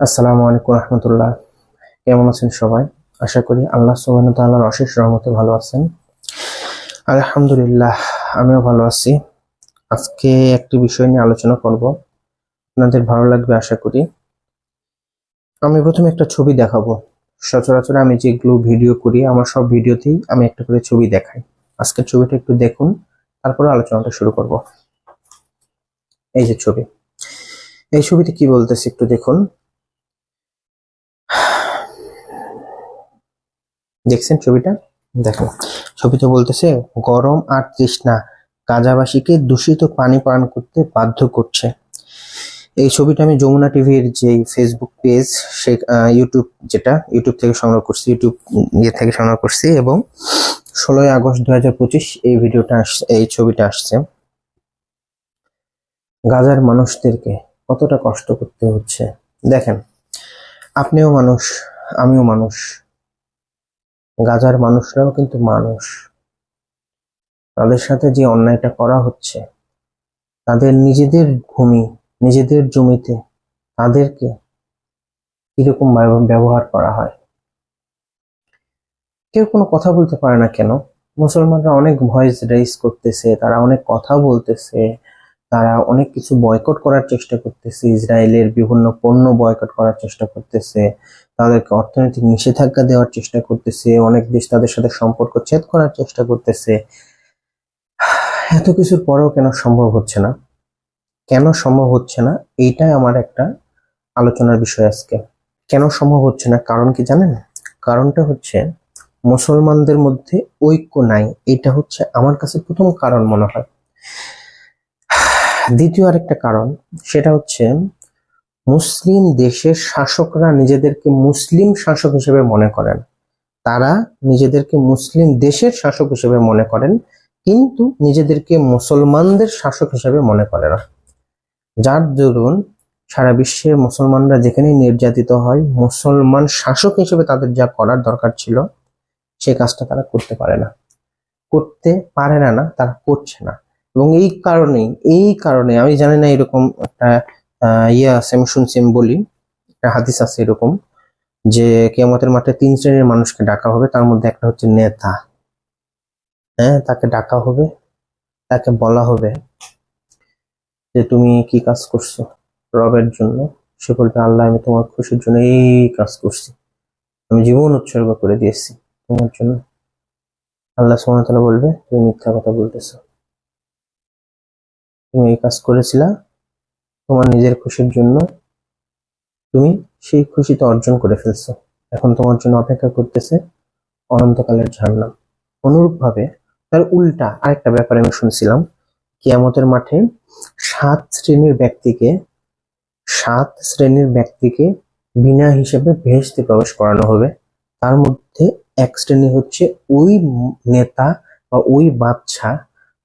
আসসালামু আলাইকুম রহমতুল্লাহ। কেমন আছেন সবাই? আশা করি আল্লাহ সুবহান তাআলার অশেষ রহমতে ভালো আছেন। আলহামদুলিল্লাহ, আমিও ভালো আছি। আজকে একটি বিষয় নিয়ে আলোচনা করব। আপনাদের ভালো লাগবে আশা করি। আমি প্রথমে একটা ছবি দেখাবো। সচরাচর আমি যেগুলো ভিডিও করি, আমার সব ভিডিওতেই আমি একটা করে ছবি দেখাই। আজকের ছবিটা একটু দেখুন, তারপরে আলোচনাটা শুরু করব। এই যে ছবি। এই ছবিতে কি বলতেছে একটু দেখুন। দেখছেন ছবিটা? দেখো ছবিতে বলতেছে, গরম আর তৃষ্ণা, গাজাবাসীকে দূষিত পানি পান করতে বাধ্য করছে। এই ছবিটা আমি যমুনা টিভির যে ফেসবুক পেজ সে ইউটিউব যেটা ইউটিউব থেকে সংগ্রহ করছি ইউটিউব ইয়ে থেকে সংগ্রহ করছি এবং ষোলোই আগস্ট দু হাজার পঁচিশ এই ভিডিওটা আসছে এই ছবিটা আসছে। গাজার মানুষদেরকে কতটা কষ্ট করতে হচ্ছে? দেখেন, আপনিও মানুষ, আমিও মানুষ গাজার মানুষরাও কিন্তু মানুষ। তাদের সাথে যে অন্যায়টা করা হচ্ছে, তাদের নিজেদের ভূমি, নিজেদের জমিতে তাদেরকে কীরকম ব্যব- ব্যবহার করা হয়? কেউ কোনো কথা বলতে পারে না কেন? মুসলমানরা অনেক ভয়েস রেইজ করতেছে, তারা অনেক কথা বলতেছে। তারা অনেক কিছু বয়কট করার চেষ্টা করতেছে, ইসরায়েলের বিভিন্ন পণ্য বয়কট করার চেষ্টা করতেছে, তাদেরকে অর্থনৈতিক নিষেধাজ্ঞা দেওয়ার চেষ্টা করতেছে, অনেক দেশ তাদের সাথে সম্পর্ক ছেদ করার চেষ্টা করতেছে। এত কিছুর পরেও কেন সম্ভব হচ্ছে না? কেন সম্ভব হচ্ছে না? এইটাই আমার একটা আলোচনার বিষয় আজকে। কেন সম্ভব হচ্ছে না? কারণ কি জানেন? কারণটা হচ্ছে মুসলমানদের মধ্যে ঐক্য নাই। এটা হচ্ছে আমার কাছে প্রথম কারণ মনে হয়। দ্বিতীয় আরেকটা কারণ, সেটা হচ্ছে মুসলিম দেশের শাসকরা নিজেদেরকে মুসলিম শাসক হিসেবে মনে করেন। তারা নিজেদেরকে মুসলিম দেশের শাসক হিসেবে মনে করেন, কিন্তু নিজেদেরকে মুসলমানদের শাসক হিসেবে মনে করে না। যার দরুন সারা বিশ্বে মুসলমানরা যেখানেই নির্যাতিত হয়, মুসলমান শাসক হিসেবে তাদের যা করার দরকার ছিল সেই কাজটা তারা করতে পারে না। করতে পারে না না, তারা করছে না। এবং এই কারণেই এই কারণে আমি জানি না এরকম একটা ইয়ে আছে, আমি শুনছি, আমি বলি, একটা হাদিস আছে এরকম, যে কেয়ামতের মাঠে তিন শ্রেণির মানুষকে ডাকা হবে, তার মধ্যে একটা হচ্ছে নেতা। হ্যাঁ তাকে ডাকা হবে, তাকে বলা হবে যে তুমি কি কাজ করছ রবের জন্য? সে বলবে, আল্লাহ, আমি তোমার খুশির জন্য এই কাজ করছি। আমি জীবন উৎসর্গ করে দিয়েছি তোমার জন্য। আল্লাহ সুবহানাহু বলবে, তুমি মিথ্যা কথা বলতেছো। তুমি এই কাজ করেছিলা, তোমার নিজের খুশির জন্য তুমি সেই খুশিটা অর্জন করে ফেলছো। এখন তোমার জন্য অপেক্ষা করতেছে অনন্তকালের ঝান্নাম অনুরূপভাবে তার উল্টা আরেকটা ব্যাপারে আমি শুনছিলাম, কিয়ামতের মাঠে সাত শ্রেণির ব্যক্তিকে, সাত শ্রেণির ব্যক্তিকে বিনা হিসেবে ভেস্তে প্রবেশ করানো হবে। তার মধ্যে এক শ্রেণি হচ্ছে ওই নেতা বা ওই বাচ্চা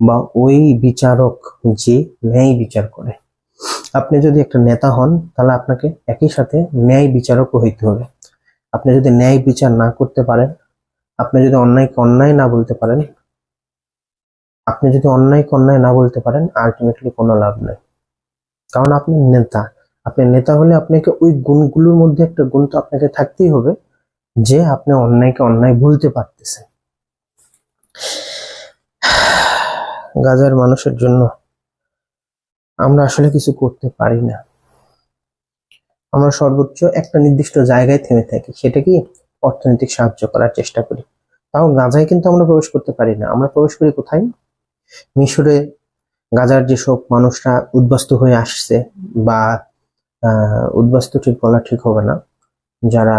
বা ওই বিচারক যে ন্যায় বিচার করে। আপনি যদি একটা নেতা হন, তাহলে আপনাকে একই সাথে ন্যায় বিচারকও হইতে হবে। আপনি যদি ন্যায় বিচার না করতে পারেন, আপনি যদি অন্যায়কে অন্যায় না বলতে পারেন, আপনি যদি অন্যায়কে অন্যায় না বলতে পারেন আলটিমেটলি কোনো লাভ নেই। কারণ আপনি নেতা। আপনি নেতা হলে আপনাকে ওই গুণগুলোর মধ্যে একটা গুণ তো আপনাকে থাকতেই হবে, যে আপনি অন্যায়কে অন্যায় বলতে পারতেছেন। গাজার মানুষের জন্য আমরা আসলে কিছু করতে পারি না। আমরা সর্বোচ্চ একটা নির্দিষ্ট জায়গায় থেমে থাকি সেটা কি অর্থনৈতিক সাহায্য করার চেষ্টা করি। তাও গাজায় কিন্তু আমরা প্রবেশ করতে পারি না। আমরা প্রবেশ করি কোথায়? মিশরে গাজার যেসব মানুষরা উদ্বাস্তু হয়ে আসছে বা উদ্বাস্তু ঠিক বলা ঠিক হবে না, যারা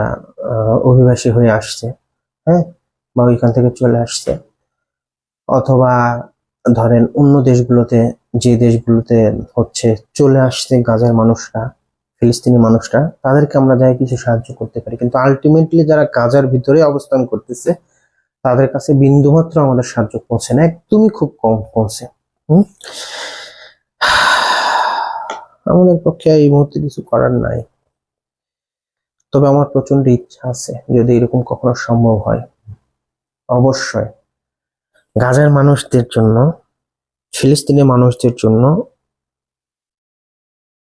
অভিবাসী হয়ে আসছে হ্যাঁ বা ওইখান থেকে চলে আসছে, অথবা ধরেন অন্য দেশগুলোতে, যে দেশগুলোতে হচ্ছে চলে আসছে গাজার মানুষরা, ফিলিস্তিনি মানুষরা, তাদেরকে আমরা যাই কিছু সাহায্য করতে পারি। কিন্তু আলটিমেটলি যারা গাজার ভিতরে অবস্থান করতেছে, তাদের কাছে বিন্দুমাত্র আমাদের সাহায্য পৌঁছে না। একদমই খুব কম পৌঁছে? আমাদের পক্ষে এই মুহূর্তে কিছু করার নাই। তবে আমার প্রচণ্ড ইচ্ছা আছে যদি এরকম কখনো সম্ভব হয়। অবশ্যই। গাজার মানুষদের জন্য, ফিলিস্তিনি মানুষদের জন্য,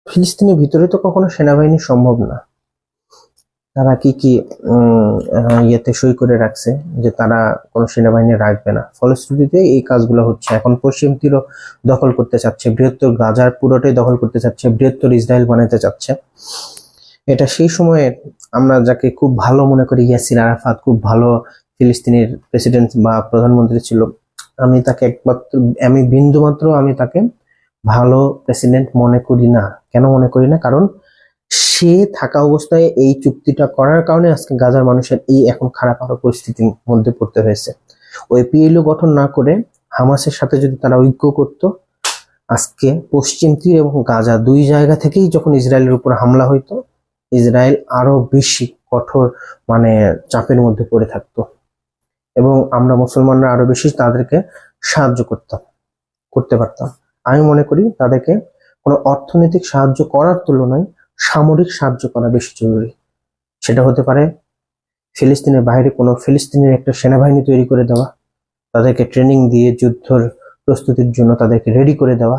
ফিলিস্তিনের ভিতরে তো কখনো সেনাবাহিনী সম্ভব না। তারা কি কি ইয়েতে সই করে রাখছে যে তারা কোনো সেনাবাহিনী রাখবে না। ফলশ্রুতিতে এই কাজগুলো হচ্ছে। এখন পশ্চিম তীরও দখল করতে চাচ্ছে। বৃহত্তর গাজার পুরোটাই দখল করতে চাচ্ছে। বৃহত্তর ইসরায়েল বানাতে চাচ্ছে। এটা সেই সময়ে আমরা যাকে খুব ভালো মনে করি, ইয়াসির আরাফাত, খুব ভালো ফিলিস্তিনের প্রেসিডেন্ট বা প্রধানমন্ত্রী ছিল, আমি তাকে একমাত্র, আমি বিন্দুমাত্র আমি তাকে ভালো প্রেসিডেন্ট মনে করি না। কেন মনে করি না? কারণ সে থাকা অবস্থায় এই চুক্তিটা করার কারণে আজকে গাজার মানুষের এই এখন খারাপ আরও পরিস্থিতির মধ্যে পড়তে হয়েছে। ওই পিএলও গঠন না করে হামাসের সাথে যদি তারা ঐক্য করত, আজকে পশ্চিম তীর এবং গাজা দুই জায়গা থেকেই যখন ইসরায়েলের উপর হামলা হইতো, ইসরায়েল আরও বেশি কঠোর মানে চাপের মধ্যে পড়ে থাকতো। এবং আমরা মুসলমানরা আরও বেশি তাদেরকে সাহায্য করতাম, করতে পারতাম। আমি মনে করি তাদেরকে কোনো অর্থনৈতিক সাহায্য করার তুলনায় সামরিক সাহায্য করা বেশি জরুরি। সেটা হতে পারে ফিলিস্তিনের বাইরে কোনো ফিলিস্তিনের একটা সেনাবাহিনী তৈরি করে দেওয়া, তাদেরকে ট্রেনিং দিয়ে যুদ্ধর প্রস্তুতির জন্য তাদেরকে রেডি করে দেওয়া,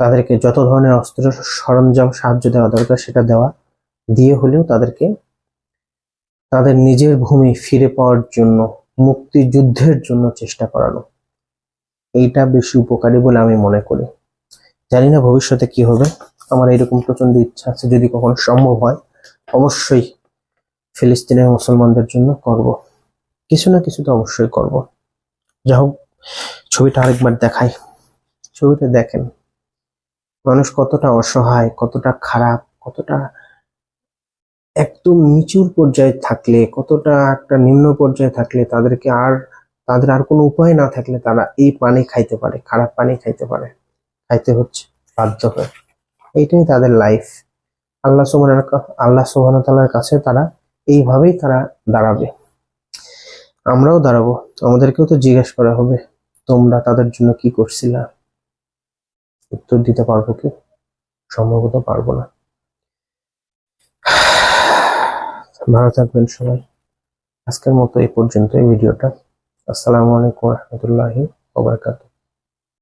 তাদেরকে যত ধরনের অস্ত্র সরঞ্জাম সাহায্য দেওয়া দরকার সেটা দেওয়া দিয়ে হলেও তাদেরকে তাদের নিজের ভূমি ফিরে পাওয়ার জন্য মুক্তিযুদ্ধের জন্য চেষ্টা করানো এইটা বেশি উপকারী বলে আমি মনে করি। জানি না ভবিষ্যতে কি হবে। আমার এরকম প্রচণ্ড ইচ্ছা আছে যদি কখনো সম্ভব হয়, অবশ্যই ফিলিস্তিনের মুসলমানদের জন্য করব। কিছু না কিছু তো অবশ্যই করব। যা হোক, ছবিটা আরেকবার দেখাই। ছবিটা দেখেন। মানুষ কতটা অসহায়, কতটা খারাপ, কতটা একদম নিচুর পর্যায়ে থাকলে, কতটা একটা নিম্ন পর্যায়ে থাকলে তাদেরকে আর, তাদের আর কোনো উপায় না থাকলে তারা এই পানি খাইতে পারে, খারাপ পানি খাইতে পারে, খাইতে হচ্ছে, বাধ্য হয়ে। এইটাই তাদের লাইফ আল্লাহ সুবহানাহু আল্লাহ সুবহানাহু তাআলার কাছে তারা এইভাবেই তারা দাঁড়াবে। আমরাও দাঁড়াবো, আমাদেরকেও তো জিজ্ঞেস করা হবে, তোমরা তাদের জন্য কি করছিলা? উত্তর দিতে পারব কি? সম্ভবত পারব না। ভালো থাকবেন সবাই। আজকের মতো এই পর্যন্ত এই ভিডিওটা। আসসালামু আলাইকুম রহমতুল্লাহি ওবরাকাতুহ